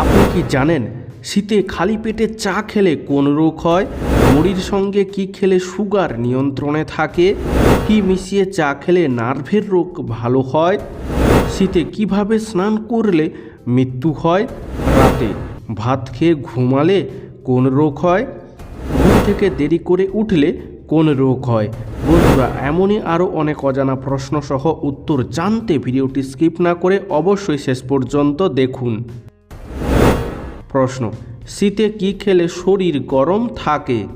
আপনি কি জানেন শীতে খালি পেটে চা খেলে কোন রোগ হয়? মুড়ির সঙ্গে কি খেলে সুগার নিয়ন্ত্রণে থাকে? কি মিশিয়ে চা খেলে নার্ভের রোগ ভালো হয়? শীতে কীভাবে স্নান করলে মৃত্যু হয়? রাতে ভাত খেয়ে ঘুমালে কোন রোগ হয়? ঘুম থেকে দেরি করে উঠলে কোন রোগ হয়? বন্ধুরা, এমনই আরও অনেক অজানা প্রশ্ন সহ উত্তর জানতে ভিডিওটি স্কিপ না করে অবশ্যই শেষ পর্যন্ত দেখুন। প্রশ্ন, শীতে কি খেলে শরীর গরম থাকে?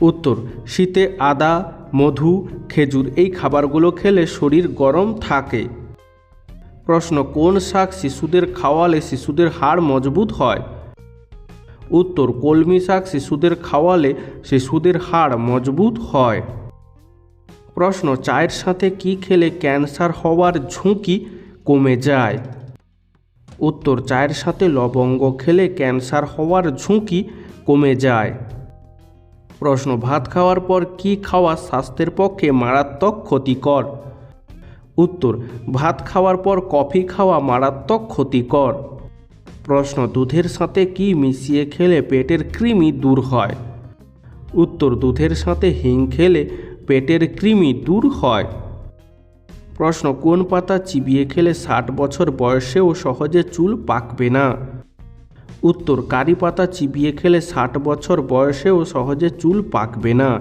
উত্তর, শীতে আদা, মধু, খেজুর এই খাবারগুলো খেলে শরীর গরম থাকে। প্রশ্ন, কোন শাক শিশুদের খাওয়ালে শিশুদের হাড় মজবুত হয়? উত্তর, কলমি শাক শিশুদের খাওয়ালে শিশুদের হাড় মজবুত হয়। প্রশ্ন, চায়ের সাথে কি খেলে ক্যান্সার হওয়ার ঝুঁকি কমে যায়? উত্তর চায়ের সাথে লবঙ্গ খেলে ক্যান্সার হওয়ার ঝুঁকি কমে যায়। প্রশ্ন, ভাত খাওয়ার পর কি খাওয়া স্বাস্থ্যের পক্ষে মারাত্মক ক্ষতিকর? উত্তর, ভাত খাওয়ার পর কফি খাওয়া মারাত্মক ক্ষতিকর। প্রশ্ন, দুধের সাথে কি মিশিয়ে খেলে পেটের কৃমি দূর হয়? উত্তর, দুধের সাথে হিং খেলে পেটের কৃমি দূর হয়। প্রশ্ন, কোন পাতা চিবিয়ে খেলে ষাট বছর বয়সেও সহজে চুল পাকবে না? উত্তর, কারি পাতা চিবিয়ে খেলে ষাট বছর বয়সেও সহজে চুল পাকবে না।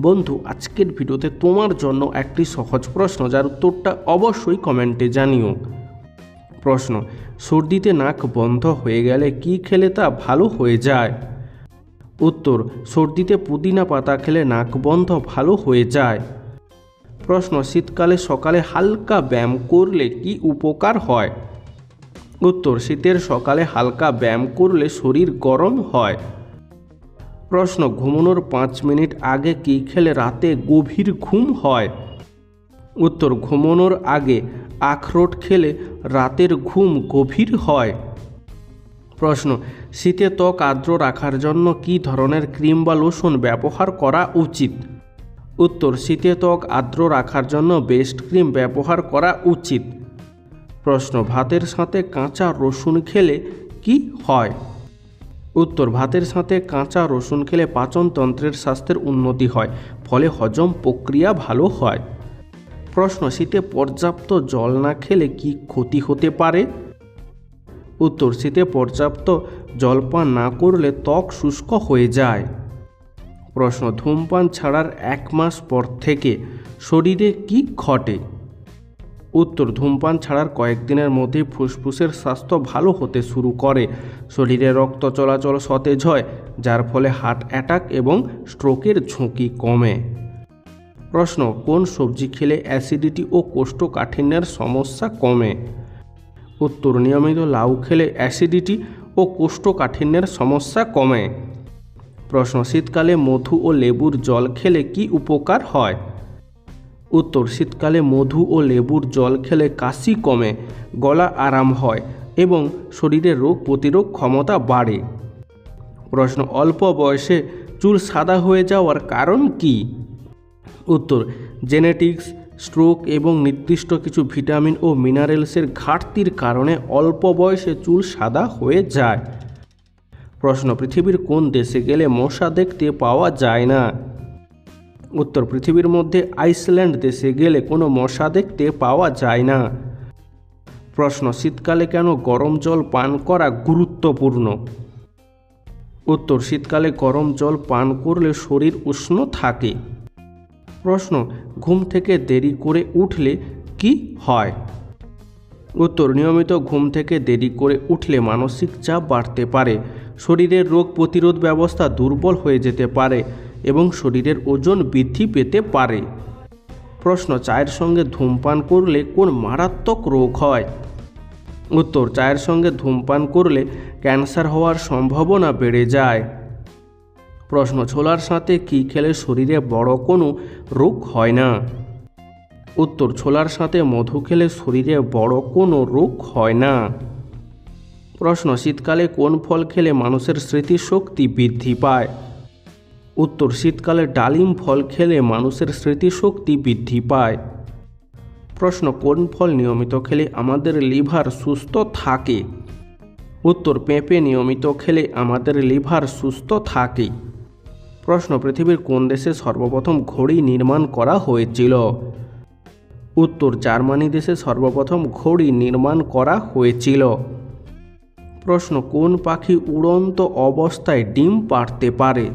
বন্ধু, আজকের ভিডিওতে তোমার জন্য একটি সহজ প্রশ্ন, যার উত্তরটা অবশ্যই কমেন্টে জানিও। প্রশ্ন, সর্দিতে নাক বন্ধ হয়ে গেলে কি খেলে তা ভালো হয়ে যায়? উত্তর, সর্দিতে পুদিনা পাতা খেলে নাক বন্ধ ভালো হয়ে যায়। প্রশ্ন, শীতকালে সকালে হালকা ব্যায়াম করলে কি উপকার হয়? উত্তর, শীতের সকালে হালকা ব্যায়াম করলে শরীর গরম হয়। প্রশ্ন, ঘুমানোর পাঁচ মিনিট আগে কি খেলে রাতে গভীর ঘুম হয়? উত্তর, ঘুমানোর আগে আখরোট খেলে রাতের ঘুম গভীর হয়। প্রশ্ন, শীতে ত্বক আর্দ্র রাখার জন্য কি ধরনের ক্রিম বা লোশন ব্যবহার করা উচিত? উত্তর, শীতে ত্বক আর্দ্র রাখার জন্য বেস্ট ক্রিম ব্যবহার করা উচিত। প্রশ্ন, ভাতের সাথে কাঁচা রসুন খেলে কি হয়? উত্তর, ভাতের সাথে কাঁচা রসুন খেলে পাচনতন্ত্রের স্বাস্থ্যের উন্নতি হয়, ফলে হজম প্রক্রিয়া ভালো হয়। প্রশ্ন, শীতে পর্যাপ্ত জল না খেলে কি ক্ষতি হতে পারে? উত্তর, শীতে পর্যাপ্ত জলপান না করলে ত্বক শুষ্ক হয়ে যায়। প্রশ্ন, ধূমপান ছাড়ার এক মাস পর থেকে শরীরে কি ঘটে? উত্তর, ধূমপান ছাড়ার কয়েকদিনের মধ্যেই ফুসফুসের স্বাস্থ্য ভালো হতে শুরু করে। শরীরে রক্ত চলাচল সতেজ হয়, যার ফলে হার্ট অ্যাটাক এবং স্ট্রোকের ঝুঁকি কমে। প্রশ্ন, কোন সবজি খেলে অ্যাসিডিটি ও কোষ্ঠকাঠিন্যের সমস্যা কমে? উত্তর, নিয়মিত লাউ খেলে অ্যাসিডিটি ও কোষ্ঠকাঠিন্যের সমস্যা কমে। প্রশ্ন, শীতকালে মধু ও লেবুর জল খেলে কি উপকার হয়? উত্তর, শীতকালে মধু ও লেবুর জল খেলে কাশি কমে, গলা আরাম হয় এবং শরীরে রোগ প্রতিরোধ ক্ষমতা বাড়ে। প্রশ্ন, অল্প বয়সে চুল সাদা হয়ে যাওয়ার কারণ কি? উত্তর, জেনেটিক্স, স্ট্রোক এবং নির্দিষ্ট কিছু ভিটামিন ও মিনারেলসের ঘাটতির কারণে অল্প বয়সে চুল সাদা হয়ে যায়। প্রশ্ন, পৃথিবীর কোন দেশে গেলে মশা দেখতে পাওয়া যায় না? উত্তর, পৃথিবীর মধ্যে আইসল্যান্ড দেশে গেলে কোনো মশা দেখতে পাওয়া যায় না। প্রশ্ন, শীতকালে কেন গরম জল পান করা গুরুত্বপূর্ণ? উত্তর, শীতকালে গরম জল পান করলে শরীর উষ্ণ থাকে। প্রশ্ন, ঘুম থেকে দেরি করে উঠলে কি হয়? উত্তর, নিয়মিত ঘুম থেকে দেরি করে উঠলে মানসিক চাপ বাড়তে পারে। শরীরের রোগ প্রতিরোধ ব্যবস্থা দুর্বল হয়ে যেতে পারে এবং শরীরের ওজন বৃদ্ধি পেতে পারে। প্রশ্ন, চায়ের সঙ্গে ধূমপান করলে কোন মারাত্মক রোগ হয়? উত্তর, চায়ের সঙ্গে ধূমপান করলে ক্যান্সার হওয়ার সম্ভাবনা বেড়ে যায়। প্রশ্ন, ছোলার সাথে কী খেলে শরীরে বড় কোনো রোগ হয় না? উত্তর, ছোলার সাথে মধু খেলে শরীরে বড় কোনো রোগ হয় না। প্রশ্ন, শীতকালে কোন ফল খেলে মানুষের স্মৃতিশক্তি বৃদ্ধি পায়? উত্তর, শীতকালে ডালিম ফল খেলে মানুষের স্মৃতিশক্তি বৃদ্ধি পায়। প্রশ্ন, কোন ফল নিয়মিত খেলে আমাদের লিভার সুস্থ থাকে? উত্তর, পেঁপে নিয়মিত খেলে আমাদের লিভার সুস্থ থাকে। প্রশ্ন, পৃথিবীর কোন দেশে সর্বপ্রথম ঘড়ি নির্মাণ করা হয়েছিল? উত্তর জার্মানি দেশে সর্বপ্রথম ঘড়ি নির্মাণ করা হয়েছিল। প্রশ্ন, কোন পাখি উড়ন্ত অবস্থায় ডিম পাড়তে পারে?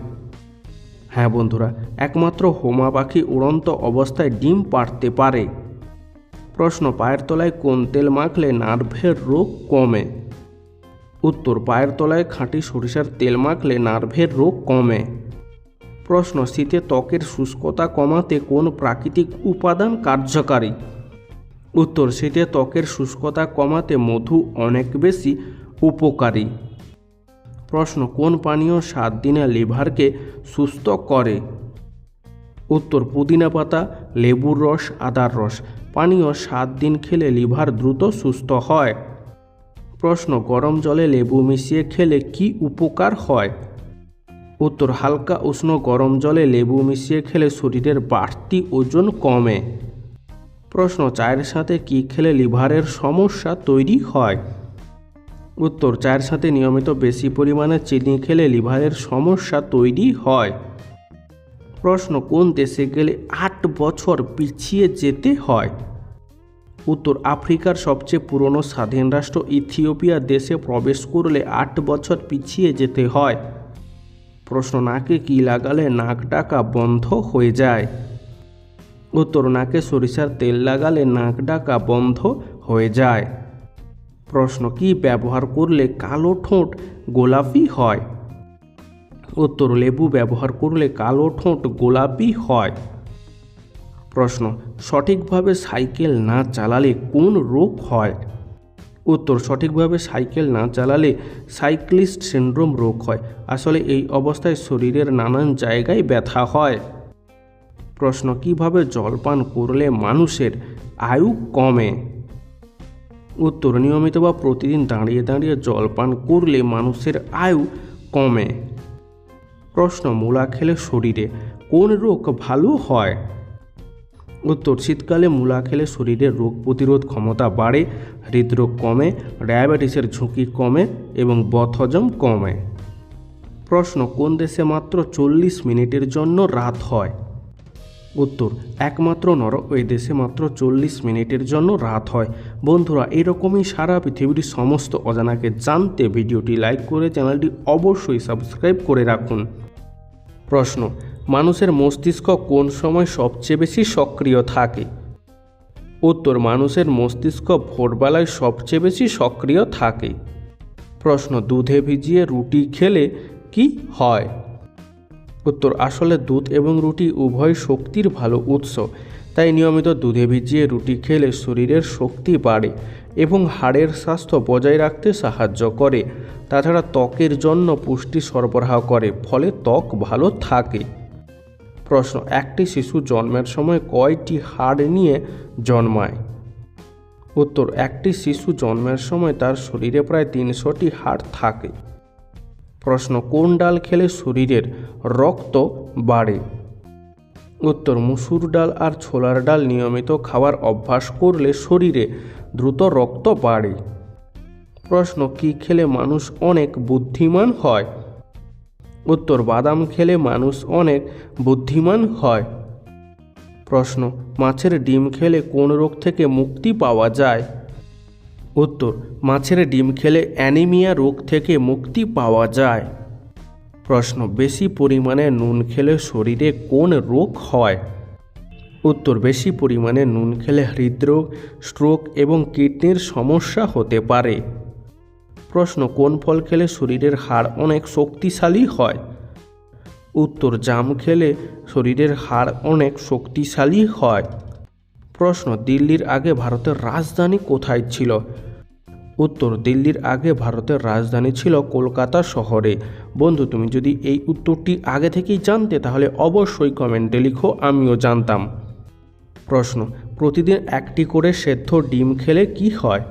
হ্যাঁ বন্ধুরা, একমাত্র হোমা পাখি উড়ন্ত অবস্থায় ডিম পাড়তে পারে। প্রশ্ন, পায়ের তলায় কোন তেল মাখলে নার্ভের রোগ কমে? উত্তর, পায়ের তলায় খাঁটি সরিষার তেল মাখলে নার্ভের রোগ কমে। প্রশ্ন, শীতে ত্বকের শুষ্কতা কমাতে কোন প্রাকৃতিক উপাদান কার্যকারী? উত্তর, শীতে ত্বকের শুষ্কতা কমাতে মধু অনেক বেশি উপকারী। প্রশ্ন, কোন পানীয় সাত দিনে লিভারকে সুস্থ করে? উত্তর, পুদিনা পাতা, লেবুর রস, আদার রস। পানীয় সাত দিন খেলে লিভার দ্রুত সুস্থ হয়। প্রশ্ন, গরম জলে লেবু মিশিয়ে খেলে কি উপকার হয়? উত্তর হালকা উষ্ণ গরম জলে লেবু মিশিয়ে খেলে শরীরের বাড়তি ওজন কমে। প্রশ্ন, চায়ের সাথে কি খেলে লিভারের সমস্যা তৈরি হয়? উত্তর, চায়ের সাথে নিয়মিত বেশি পরিমাণে চিনি খেলে লিভারের সমস্যা তৈরি হয়। প্রশ্ন, কোন দেশে গেলে আট বছর পিছিয়ে যেতে হয়? উত্তর, আফ্রিকার সবচেয়ে পুরনো স্বাধীন রাষ্ট্র ইথিওপিয়া দেশে প্রবেশ করলে আট বছর পিছিয়ে যেতে হয়। প্রশ্ন, নাকে কি লাগালে নাক ডাকা বন্ধ হয়ে যায়? উত্তর, নাকে সরিষার তেল লাগালে নাক ডাকা বন্ধ হয়ে যায়। প্রশ্ন, কি ব্যবহার করলে কালো ঠোঁট গোলাপি হয়? উত্তর, লেবু ব্যবহার করলে কালো ঠোঁট গোলাপি হয়। প্রশ্ন, সঠিকভাবে সাইকেল না চালালে কোন রোগ হয়? উত্তর, সঠিকভাবে সাইকেল না চালালে সাইক্লিস্ট সিন্ড্রোম রোগ হয়। আসলে এই অবস্থায় শরীরের নানান জায়গায় ব্যথা হয়। প্রশ্ন, কীভাবে জলপান করলে মানুষের আয়ু কমে? উত্তর, নিয়মিত বা প্রতিদিন দাঁড়িয়ে দাঁড়িয়ে জলপান করলে মানুষের আয়ু কমে। প্রশ্ন, মূলা খেলে শরীরে কোন রোগ ভালো হয়? উত্তর, শীতকালে মূলা খেলে শরীরের রোগ প্রতিরোধ ক্ষমতা বাড়ে, হৃদরোগ কমে, ডায়াবেটিসের ঝুঁকি কমে এবং বথহজম কমে। প্রশ্ন, কোন দেশে মাত্র চল্লিশ মিনিটের জন্য রাত হয়? উত্তর, একমাত্র নর ওই দেশে মাত্র চল্লিশ মিনিটের জন্য রাত হয়। বন্ধুরা, এরকমই সারা পৃথিবীর সমস্ত অজানাকে জানতে ভিডিওটি লাইক করে চ্যানেলটি অবশ্যই সাবস্ক্রাইব করে রাখুন। প্রশ্ন মানুষের মস্তিষ্ক কোন সময় সবচেয়ে বেশি সক্রিয় থাকে? উত্তর, মানুষের মস্তিষ্ক ভোরবেলায় সবচেয়ে বেশি সক্রিয় থাকে। প্রশ্ন, দুধে ভিজিয়ে রুটি খেলে কি হয়? উত্তর, আসলে দুধ এবং রুটি উভয় শক্তির ভালো উৎস, তাই নিয়মিত দুধে ভিজিয়ে রুটি খেলে শরীরের শক্তি বাড়ে এবং হাড়ের স্বাস্থ্য বজায় রাখতে সাহায্য করে। তাছাড়া ত্বকের জন্য পুষ্টি সরবরাহ করে, ফলে ত্বক ভালো থাকে। প্রশ্ন, একটি শিশু জন্মের সময় কয়টি হাড় নিয়ে জন্মায়? উত্তর, একটি শিশু জন্মের সময় তার শরীরে প্রায় তিনশোটি হাড় থাকে। প্রশ্ন, কোন ডাল খেলে শরীরের রক্ত বাড়ে? উত্তর, মুসুর ডাল আর ছোলার ডাল নিয়মিত খাওয়ার অভ্যাস করলে শরীরে দ্রুত রক্ত বাড়ে। প্রশ্ন, কি খেলে মানুষ অনেক বুদ্ধিমান হয়? উত্তর বাদাম খেলে মানুষ অনেক বুদ্ধিমান হয়। প্রশ্ন, মাছের ডিম খেলে কোন রোগ থেকে মুক্তি পাওয়া যায়? উত্তর, মাছের ডিম খেলে অ্যানিমিয়া রোগ থেকে মুক্তি পাওয়া যায়। প্রশ্ন, বেশি পরিমাণে নুন খেলে শরীরে কোন রোগ হয়? উত্তর, বেশি পরিমাণে নুন খেলে হৃদরোগ, স্ট্রোক এবং কিডনির সমস্যা হতে পারে। প্রশ্ন, কোন ফল খেলে শরীরের হাড় অনেক শক্তিশালী হয়? উত্তর, জাম খেলে শরীরের হাড় অনেক শক্তিশালী হয়। প্রশ্ন, দিল্লির আগে ভারতের রাজধানী কোথায় ছিল? উত্তর, দিল্লির আগে ভারতের রাজধানী ছিল কলকাতা শহরে। বন্ধু, তুমি যদি এই উত্তরটি আগে থেকেই জানতে, তাহলে অবশ্যই কমেন্টে লিখো, আমিও জানতাম। প্রশ্ন, প্রতিদিন একটি করে সেদ্ধ ডিম খেলে কি হয়?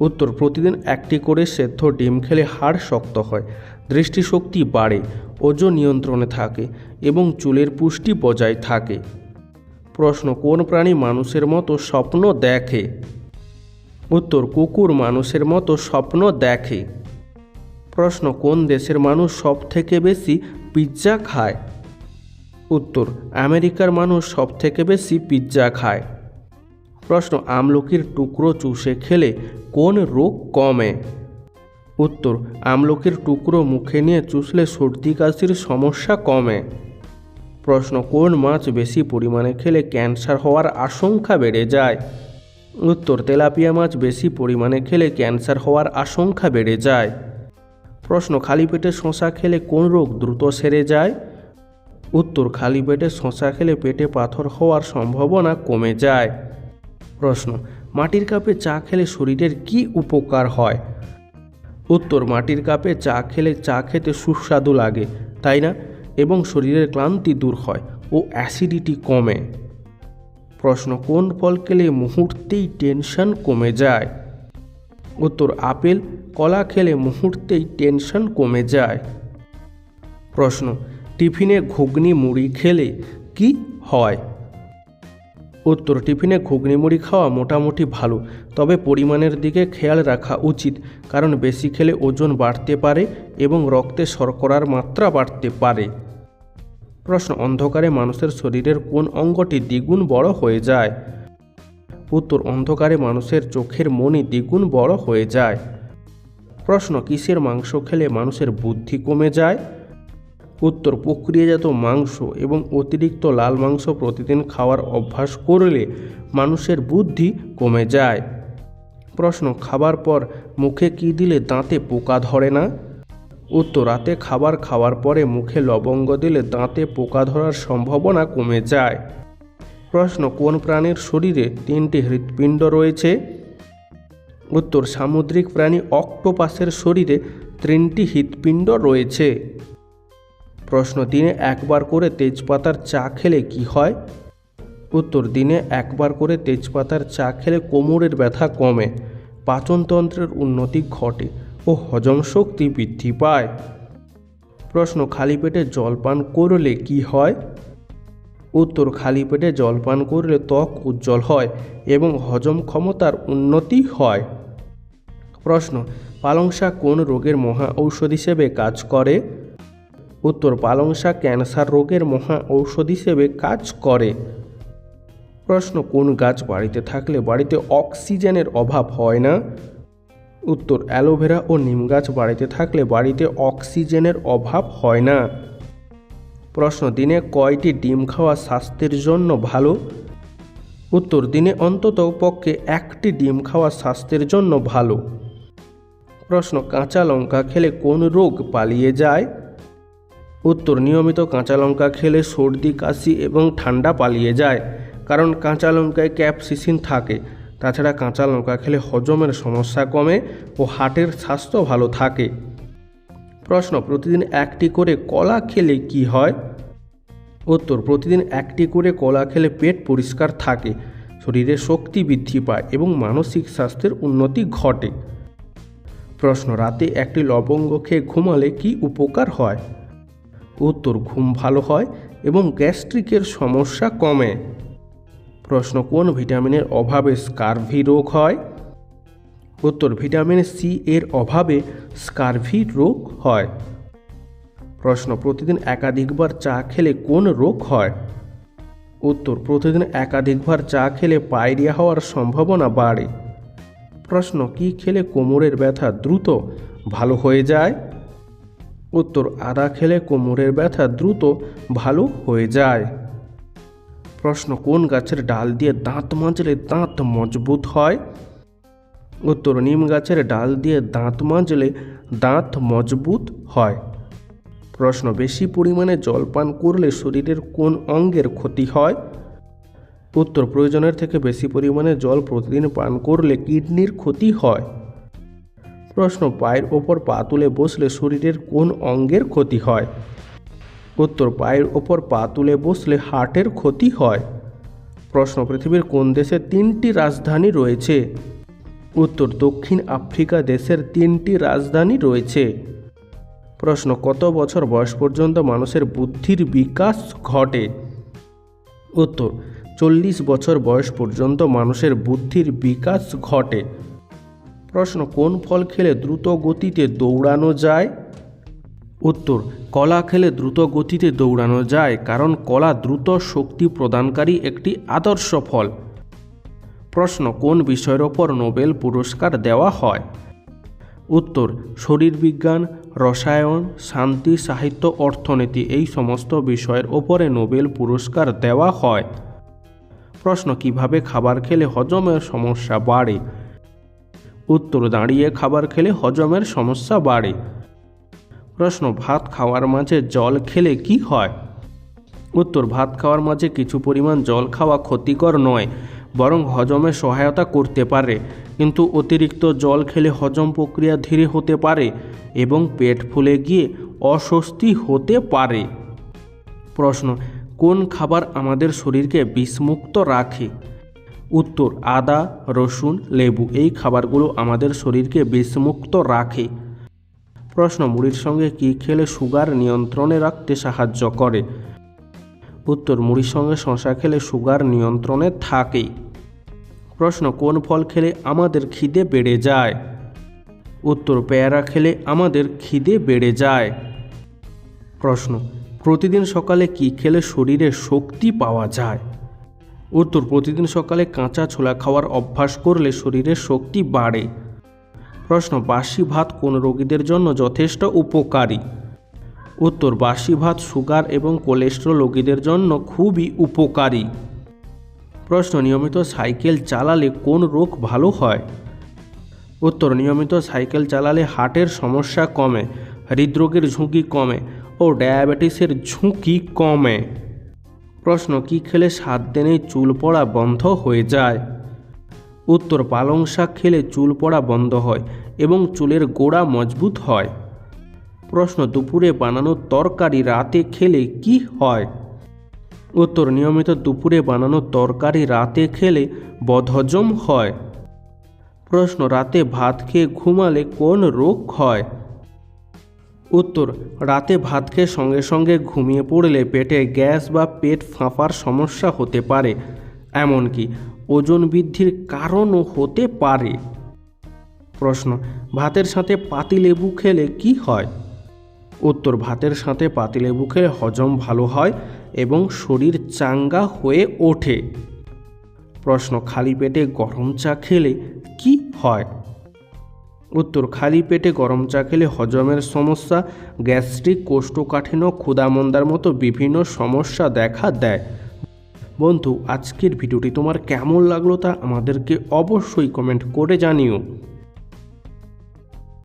উত্তর, প্রতিদিন একটি করে সেদ্ধ ডিম খেলে হাড় শক্ত হয়, দৃষ্টিশক্তি বাড়ে, ওজন নিয়ন্ত্রণে থাকে এবং চুলের পুষ্টি বজায় থাকে। প্রশ্ন, কোন প্রাণী মানুষের মতো স্বপ্ন দেখে? উত্তর, কুকুর মানুষের মতো স্বপ্ন দেখে। প্রশ্ন, কোন দেশের মানুষ সব থেকে বেশি পিৎজা খায়? উত্তর, আমেরিকার মানুষ সব থেকে বেশি পিৎজা খায়। প্রশ্ন, আমলকির টুকরো চুষে খেলে কোন রোগ কমে? উত্তর, আমলকির টুকরো মুখে নিয়ে চুষলে সর্দি কাশির সমস্যা কমে। প্রশ্ন, কোন মাছ বেশি পরিমাণে খেলে ক্যান্সার হওয়ার আশঙ্কা বেড়ে যায়? উত্তর, তেলাপিয়া মাছ বেশি পরিমাণে খেলে ক্যান্সার হওয়ার আশঙ্কা বেড়ে যায়। প্রশ্ন, খালি পেটে শশা খেলে কোন রোগ দ্রুত সেরে যায়? উত্তর, খালি পেটে শশা খেলে পেটে পাথর হওয়ার সম্ভাবনা কমে যায়। প্রশ্ন, মাটির কাপে চা খেলে শরীরের কি উপকার হয়? উত্তর, মাটির কাপে চা খেলে চা খেতে সুস্বাদু লাগে, তাই না? এবং শরীরের ক্লান্তি দূর হয় ও অ্যাসিডিটি কমে। প্রশ্ন, কোন ফল খেলে মুহূর্তেই টেনশন কমে যায়? উত্তর, আপেল, কলা খেলে মুহূর্তেই টেনশন কমে যায়। প্রশ্ন, টিফিনে ঘুগনি মুড়ি খেলে কি হয়? উত্তর, টিফিনে ঘুগনি মুড়ি খাওয়া মোটামুটি ভালো, তবে পরিমাণের দিকে খেয়াল রাখা উচিত, কারণ বেশি খেলে ওজন বাড়তে পারে এবং রক্তে শর্করার মাত্রা বাড়তে পারে। প্রশ্ন, অন্ধকারে মানুষের শরীরের কোন অঙ্গটি দ্বিগুণ বড় হয়ে যায়? উত্তর, অন্ধকারে মানুষের চোখের মনি দ্বিগুণ বড় হয়ে যায়। প্রশ্ন, কিসের মাংস খেলে মানুষের বুদ্ধি কমে যায়? উত্তর প্রক্রিয়াজাত মাংস এবং অতিরিক্ত লাল মাংস প্রতিদিন খাওয়ার অভ্যাস করলে মানুষের বুদ্ধি কমে যায়। প্রশ্ন, খাবার পর মুখে কি দিলে দাঁতে পোকা ধরে না? উত্তর, রাতে খাবার খাওয়ার পরে মুখে লবঙ্গ দিলে দাঁতে পোকা ধরার সম্ভাবনা কমে যায়। প্রশ্ন, কোন প্রাণীর শরীরে তিনটি হৃৎপিণ্ড রয়েছে? উত্তর, সামুদ্রিক প্রাণী অক্টোপাসের শরীরে তিনটি হৃৎপিণ্ড রয়েছে। প্রশ্ন দিনে একবার করে তেজপাতার চা খেলে কি হয়? উত্তর, দিনে একবার করে তেজপাতার চা খেলে কোমরের ব্যথা কমে, পাচনতন্ত্রের উন্নতি ঘটে ও হজম শক্তি বৃদ্ধি পায়। প্রশ্ন, খালি পেটে জলপান করলে কি হয়? উত্তর, খালি পেটে জলপান করলে ত্বক উজ্জ্বল হয় এবং হজম ক্ষমতার উন্নতি হয়। প্রশ্ন পালং শাক কোন রোগের মহা ঔষধ হিসেবে কাজ করে? উত্তর পালং শাক ক্যান্সার রোগের মহা ঔষধ হিসেবে কাজ করে। প্রশ্ন, কোন গাছ বাড়িতে থাকলে বাড়িতে অক্সিজেনের অভাব হয় না? উত্তর, অ্যালোভেরা ও নিম গাছ বাড়িতে থাকলে বাড়িতে অক্সিজেনের অভাব হয় না। প্রশ্ন, দিনে কয়টি ডিম খাওয়া স্বাস্থ্যের জন্য ভালো? উত্তর, দিনে অন্তত পক্ষে একটি ডিম খাওয়া স্বাস্থ্যের জন্য ভালো। প্রশ্ন, কাঁচা লঙ্কা খেলে কোন রোগ পালিয়ে যায়? উত্তর নিয়মিত কাঁচা লঙ্কা খেলে সর্দি, কাশি এবং ঠান্ডা পালিয়ে যায়। কারণ কাঁচা লঙ্কায় ক্যাপসিসিন থাকে। তাছাড়া কাঁচা লঙ্কা খেলে হজমের সমস্যা কমে ও হার্টের স্বাস্থ্য ভালো থাকে। প্রশ্ন, প্রতিদিন একটি করে কলা খেলে কি হয়? উত্তর, প্রতিদিন একটি করে কলা খেলে পেট পরিষ্কার থাকে, শরীরে শক্তি বৃদ্ধি পায় এবং মানসিক স্বাস্থ্যের উন্নতি ঘটে। প্রশ্ন, রাতে একটি লবঙ্গ খেয়ে ঘুমালে কি উপকার হয়? উত্তর ঘুম ভালো হয় এবং গ্যাস্ট্রিকের সমস্যা কমে। প্রশ্ন, কোন ভিটামিনের অভাবে স্কারভি রোগ হয়? উত্তর, ভিটামিন সি এর অভাবে স্কারভি রোগ হয়। প্রশ্ন, প্রতিদিন একাধিকবার চা খেলে কোন রোগ হয়? উত্তর, প্রতিদিন একাধিকবার চা খেলে পায়রিয়া হওয়ার সম্ভাবনা বাড়ে। প্রশ্ন, কি খেলে কোমরের ব্যথা দ্রুত ভালো হয়ে যায়? উত্তর, আদা খেলে কোমরের ব্যথা দ্রুত ভালো হয়ে যায়। প্রশ্ন, কোন গাছের ডাল দিয়ে দাঁত মাজলে দাঁত মজবুত হয়? উত্তর, নিম গাছের ডাল দিয়ে দাঁত মাজলে দাঁত মজবুত হয়। প্রশ্ন, বেশি পরিমাণে জল পান করলে শরীরের কোন অঙ্গের ক্ষতি হয়? উত্তর, প্রয়োজনের থেকে বেশি পরিমাণে জল প্রতিদিন পান করলে কিডনির ক্ষতি হয়। প্রশ্ন পায়ের ওপর পা তুলে বসলে শরীরের কোন অঙ্গের ক্ষতি হয়? উত্তর, পায়ের ওপর পা তুলে বসলে হার্টের ক্ষতি হয়। প্রশ্ন, পৃথিবীর কোন দেশে তিনটি রাজধানী রয়েছে? উত্তর, দক্ষিণ আফ্রিকা দেশের তিনটি রাজধানী রয়েছে। প্রশ্ন, কত বছর বয়স পর্যন্ত মানুষের বুদ্ধির বিকাশ ঘটে? উত্তর, চল্লিশ বছর বয়স পর্যন্ত মানুষের বুদ্ধির বিকাশ ঘটে। প্রশ্ন, কোন ফল খেলে দ্রুত গতিতে দৌড়ানো যায়? উত্তর, কলা খেলে দ্রুত গতিতে দৌড়ানো যায়, কারণ কলা দ্রুত শক্তি প্রদানকারী একটি আদর্শ ফল। প্রশ্ন, কোন বিষয়ের ওপর নোবেল পুরস্কার দেওয়া হয়? উত্তর শরীরবিজ্ঞান রসায়ন, শান্তি, সাহিত্য, অর্থনীতি, এই সমস্ত বিষয়ের ওপরে নোবেল পুরস্কার দেওয়া হয়। প্রশ্ন, কীভাবে খাবার খেলে হজমের সমস্যা বাড়ে? উত্তর দাঁড়িয়ে খাবার খেলে হজমের সমস্যা বাড়ে। প্রশ্ন, ভাত খাওয়ার মাঝে জল খেলে কি হয়? উত্তর, ভাত খাওয়ার মাঝে কিছু পরিমাণ জল খাওয়া ক্ষতিকর নয়, বরং হজমে সহায়তা করতে পারে। কিন্তু অতিরিক্ত জল খেলে হজম প্রক্রিয়া ধীরে হতে পারে এবং পেট ফুলে গিয়ে অস্বস্তি হতে পারে। প্রশ্ন, কোন খাবার আমাদের শরীরকে বিষমুক্ত রাখে? উত্তর, আদা, রসুন, লেবু, এই খাবারগুলো আমাদের শরীরকে বিষমুক্ত রাখে। প্রশ্ন, মুড়ির সঙ্গে কী খেলে সুগার নিয়ন্ত্রণে রাখতে সাহায্য করে? উত্তর, মুড়ির সঙ্গে শশা খেলে সুগার নিয়ন্ত্রণে থাকে। প্রশ্ন, কোন ফল খেলে আমাদের খিদে বেড়ে যায়? উত্তর, পেয়ারা খেলে আমাদের খিদে বেড়ে যায়। প্রশ্ন, প্রতিদিন সকালে কি খেলে শরীরে শক্তি পাওয়া যায়? উত্তর, প্রতিদিন সকালে কাঁচা ছোলা খাওয়ার অভ্যাস করলে শরীরের শক্তি বাড়ে। প্রশ্ন, বাসি ভাত কোন রোগীদের জন্য যথেষ্ট উপকারী? উত্তর, বাসি ভাত সুগার এবং কোলেস্ট্রল রোগীদের জন্য খুবই উপকারী। প্রশ্ন, নিয়মিত সাইকেল চালালে কোন রোগ ভালো হয়? উত্তর, নিয়মিত সাইকেল চালালে হার্টের সমস্যা কমে, হৃদরোগের ঝুঁকি কমে ও ডায়াবেটিসের ঝুঁকি কমে। প্রশ্ন, কি খেলে সাত দিনেই চুল পড়া বন্ধ হয়ে যায়? উত্তর, পালং শাক খেলে চুল পড়া বন্ধ হয় এবং চুলের গোড়া মজবুত হয়। প্রশ্ন, দুপুরে বানানো তরকারি রাতে খেলে কি হয়? উত্তর, নিয়মিত দুপুরে বানানো তরকারি রাতে খেলে বদহজম হয়। প্রশ্ন, রাতে ভাত খেয়ে ঘুমালে কোন রোগ হয়? উত্তর, রাতে ভাত খেয়ে সঙ্গে সঙ্গে ঘুমিয়ে পড়লে পেটে গ্যাস বা পেট ফাঁপার সমস্যা হতে পারে। এমনকি ওজন বৃদ্ধির কারণও হতে পারে। প্রশ্ন, ভাতের সাথে পাতিলেবু খেলে কি হয়? উত্তর, ভাতের সাথে পাতিলেবু খেলে হজম ভালো হয় এবং শরীর চাঙ্গা হয়ে ওঠে। প্রশ্ন, খালি পেটে গরম চা খেলে কি হয়? উত্তর, খালি পেটে গরম চা খেলে হজমের সমস্যা, গ্যাস্ট্রিক, কোষ্ঠকাঠিন্য, ক্ষুদামন্দার মতো বিভিন্ন সমস্যা দেখা দেয়। বন্ধু, আজকের ভিডিওটি তোমার কেমন লাগল তা আমাদেরকে অবশ্যই কমেন্ট করে জানিও।